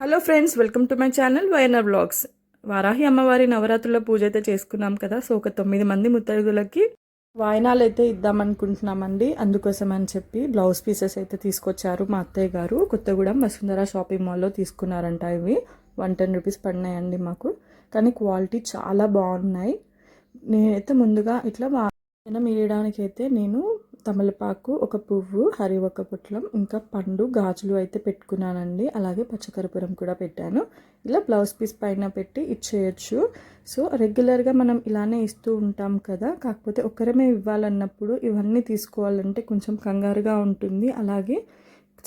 Hello friends welcome to my channel YNR blogs. Varahi అమ్మవారి నవరాత్రుల పూజ అయితే చేసుకున్నాం కదా సో ఒక తొమ్మిది మంది ముత్తైదులకి వాయనాలు అయితే ఇద్దామనుకుంటున్నామండి. అందుకోసం అని చెప్పి బ్లౌజ్ పీసెస్ అయితే తీసుకొచ్చారు మా అత్తయ్య గారు. కొత్తగూడెం వసుంధర షాపింగ్ మాల్లో తీసుకున్నారంట ఇవి. వన్ టెన్ రూపీస్ పడినాయండి మాకు. కానీ క్వాలిటీ చాలా బాగున్నాయి. నేనైతే ముందుగా ఇట్లా మీయడానికి అయితే నేను తమలపాకు ఒక పువ్వు హరి ఒక పుట్లం ఇంకా పండు గాజులు అయితే పెట్టుకున్నానండి. అలాగే పచ్చకర్పూరం కూడా పెట్టాను. ఇలా బ్లౌజ్ పీస్ పైన పెట్టి ఇచ్చేయచ్చు. సో రెగ్యులర్గా మనం ఇలానే ఇస్తూ ఉంటాం కదా. కాకపోతే ఒక్కరమే ఇవ్వాలన్నప్పుడు ఇవన్నీ తీసుకోవాలంటే కొంచెం కంగారుగా ఉంటుంది. అలాగే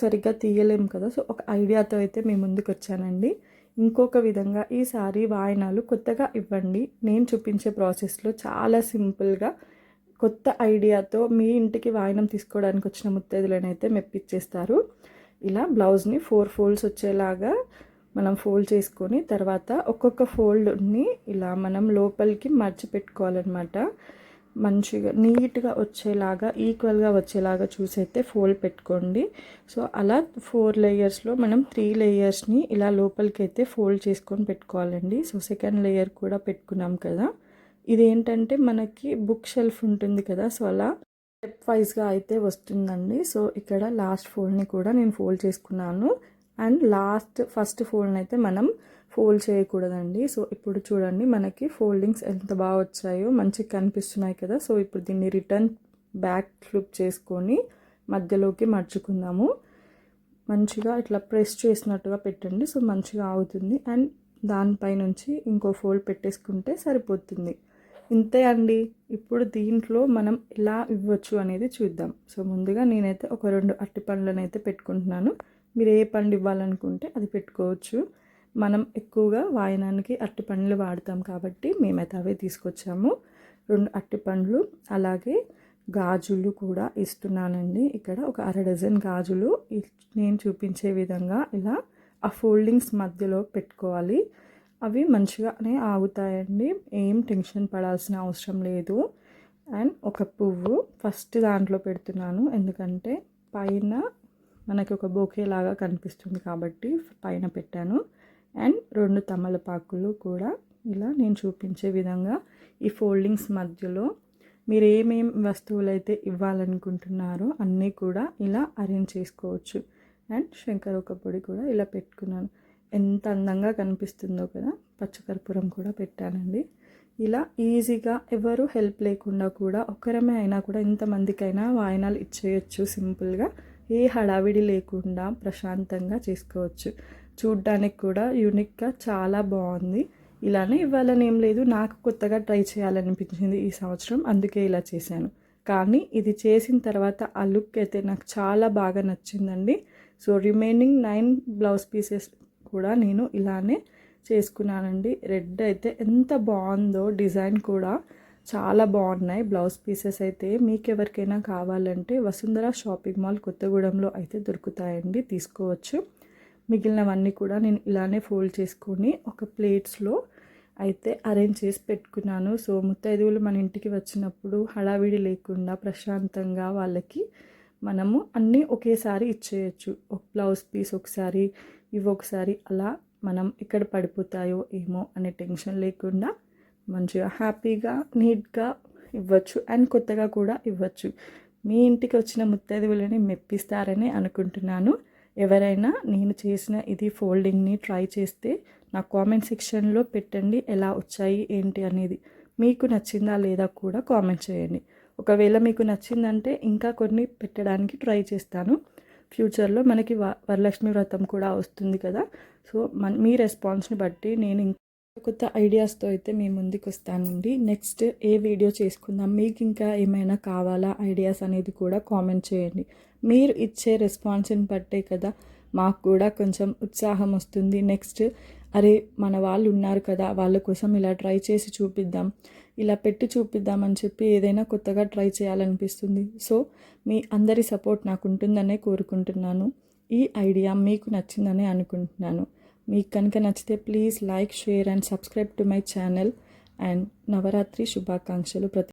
సరిగ్గా తీయలేం కదా. సో ఒక ఐడియాతో అయితే మీ ముందుకు వచ్చానండి ఇంకొక విధంగా ఈసారి వాయనాలు కొత్తగా ఇవ్వండి. నేను చూపించే ప్రాసెస్లో చాలా సింపుల్గా కొత్త ఐడియాతో మీ ఇంటికి వాయినం తీసుకోవడానికి వచ్చిన ముత్తైదులనైతే మెప్పిచ్చేస్తారు. ఇలా బ్లౌజ్ని ఫోర్ ఫోల్డ్స్ వచ్చేలాగా మనం ఫోల్డ్ చేసుకొని తర్వాత ఒక్కొక్క ఫోల్డ్ని ఇలా మనం లోపలికి మర్చి పెట్టుకోవాలన్నమాట మంచిగా నీట్గా వచ్చేలాగా ఈక్వల్గా వచ్చేలాగా చూసైతే ఫోల్డ్ పెట్టుకోండి. సో అలా ఫోర్ లేయర్స్లో మనం త్రీ లేయర్స్ని ఇలా లోపలికి అయితే ఫోల్డ్ చేసుకొని పెట్టుకోవాలండి. సో సెకండ్ లేయర్ కూడా పెట్టుకున్నాం కదా. ఇది ఏంటంటే మనకి బుక్ షెల్ఫ్ ఉంటుంది కదా సో అలా స్టెప్ వైజ్గా అయితే వస్తుందండి. సో ఇక్కడ లాస్ట్ ఫోల్డ్ని కూడా నేను ఫోల్డ్ చేసుకున్నాను. అండ్ లాస్ట్ ఫస్ట్ ఫోల్డ్ని అయితే మనం ఫోల్డ్ చేయకూడదండి. సో ఇప్పుడు చూడండి మనకి ఫోల్డింగ్స్ ఎంత బాగా వచ్చాయో మంచిగా కనిపిస్తున్నాయి కదా. సో ఇప్పుడు దీన్ని రిటర్న్ బ్యాక్ ఫ్లిప్ చేసుకొని మధ్యలోకి మర్చుకుందాము. మంచిగా ఇట్లా ప్రెస్ చేసినట్టుగా పెట్టండి. సో మంచిగా అవుతుంది. అండ్ దానిపై నుంచి ఇంకో ఫోల్డ్ పెట్టేసుకుంటే సరిపోతుంది. ఇంతే అండి. ఇప్పుడు దీంట్లో మనం ఎలా ఇవ్వచ్చు అనేది చూద్దాం. సో ముందుగా నేనైతే ఒక రెండు అట్టి పండ్లను అయితే పెట్టుకుంటున్నాను. మీరు ఏ పండు ఇవ్వాలనుకుంటే అది పెట్టుకోవచ్చు. మనం ఎక్కువగా వాయనానికి అట్టి పండ్లు వాడతాం కాబట్టి మేమైతే అవే తీసుకొచ్చాము. రెండు అట్టి పండ్లు అలాగే గాజులు కూడా ఇస్తున్నానండి. ఇక్కడ ఒక అర డజన్ గాజులు. నేను చూపించే విధంగా ఇలా ఆ ఫోల్డింగ్స్ మధ్యలో పెట్టుకోవాలి. అవి మంచిగానే ఆగుతాయండి. ఏం టెన్షన్ పడాల్సిన అవసరం లేదు. అండ్ ఒక పువ్వు ఫస్ట్ దాంట్లో పెడుతున్నాను. ఎందుకంటే పైన మనకి ఒక బోకే లాగా కనిపిస్తుంది కాబట్టి పైన పెట్టాను. అండ్ రెండు తమలపాకులు కూడా ఇలా నేను చూపించే విధంగా ఈ ఫోల్డింగ్స్ మధ్యలో మీరు ఏమేం వస్తువులు అయితే ఇవ్వాలనుకుంటున్నారో అన్నీ కూడా ఇలా అరేంజ్ చేసుకోవచ్చు. అండ్ శంకర ఒక పొడి కూడా ఇలా పెట్టుకున్నాను. ఎంత అందంగా కనిపిస్తుందో కదా పచ్చకర్పూరం కూడా పెట్టానండి. ఇలా ఈజీగా ఎవరు హెల్ప్ లేకుండా కూడా ఒకరమే అయినా కూడా ఎంతమందికైనా వాయనాలు ఇచ్చేయచ్చు సింపుల్గా. ఏ హడావిడి లేకుండా ప్రశాంతంగా చేసుకోవచ్చు. చూడ్డానికి కూడా యూనిక్గా చాలా బాగుంది. ఇలానే ఇవ్వాలని ఏం లేదు నాకు కొత్తగా ట్రై చేయాలనిపించింది ఈ సంవత్సరం అందుకే ఇలా చేశాను. కానీ ఇది చేసిన తర్వాత ఆ లుక్ అయితే నాకు చాలా బాగా నచ్చిందండి. So remaining nine blouse pieces కూడా నేను ఇలానే చేసుకున్నానండి. రెడ్ అయితే ఎంత బాగుందో డిజైన్ కూడా. చాలా బాగున్నాయి బ్లౌజ్ పీసెస్ అయితే. మీకు ఎవరికైనా కావాలంటే వసుంధర షాపింగ్ మాల్ కొత్తగూడెంలో అయితే దొరుకుతాయండి. తీసుకోవచ్చు. మిగిలినవన్నీ కూడా నేను ఇలానే ఫోల్డ్ చేసుకొని ఒక ప్లేట్స్లో అయితే అరేంజ్ చేసి పెట్టుకున్నాను. సో ముత్తైదువులు మన ఇంటికి వచ్చినప్పుడు హడావిడి లేకుండా ప్రశాంతంగా వాళ్ళకి మనము అన్నీ ఒకేసారి ఇచ్చేయచ్చు. ఒక బ్లౌజ్ పీస్ ఒకసారి ఇవి ఒకసారి అలా మనం ఎక్కడ పడిపోతాయో ఏమో అనే టెన్షన్ లేకుండా మంచిగా హ్యాపీగా నీట్గా ఇవ్వచ్చు అండ్ కొత్తగా కూడా ఇవ్వచ్చు. మీ ఇంటికి వచ్చిన ముత్తైదువులని మెప్పిస్తారని అనుకుంటున్నాను. ఎవరైనా నేను చేసిన ఇది ఫోల్డింగ్ని ట్రై చేస్తే నా కామెంట్ సెక్షన్లో పెట్టండి ఎలా వచ్చాయి ఏంటి అనేది. మీకు నచ్చిందా లేదా కూడా కామెంట్ చేయండి. ఒకవేళ మీకు నచ్చిందంటే ఇంకా కొన్ని పెట్టడానికి ట్రై చేస్తాను. ఫ్యూచర్లో మనకి వరలక్ష్మి వ్రతం కూడా వస్తుంది కదా. సో మన మీ రెస్పాన్స్ని బట్టి నేను కొత్త ఐడియాస్తో అయితే మీ ముందుకు వస్తానండి నెక్స్ట్ ఏ వీడియో చేసుకుందాం మీకు ఇంకా ఏమైనా కావాలా ఐడియాస్ అనేది కూడా కామెంట్ చేయండి. మీరు ఇచ్చే రెస్పాన్స్ని బట్టే కదా మాకు కూడా కొంచెం ఉత్సాహం వస్తుంది. నెక్స్ట్ అరే మన వాళ్ళు ఉన్నారు కదా వాళ్ళ కోసం ఇలా ట్రై చేసి చూపిద్దాం ఇలా పెట్టి చూపిద్దాం అని చెప్పి ఏదైనా కొత్తగా ట్రై చేయాలనిపిస్తుంది. సో మీ అందరి సపోర్ట్ నాకు ఉంటుందనే కోరుకుంటున్నాను. ఈ ఐడియా మీకు నచ్చిందనే అనుకుంటున్నాను. మీకు కనుక నచ్చితే please like share and subscribe to my channel. And Navratri శుభాకాంక్షలు ప్రతి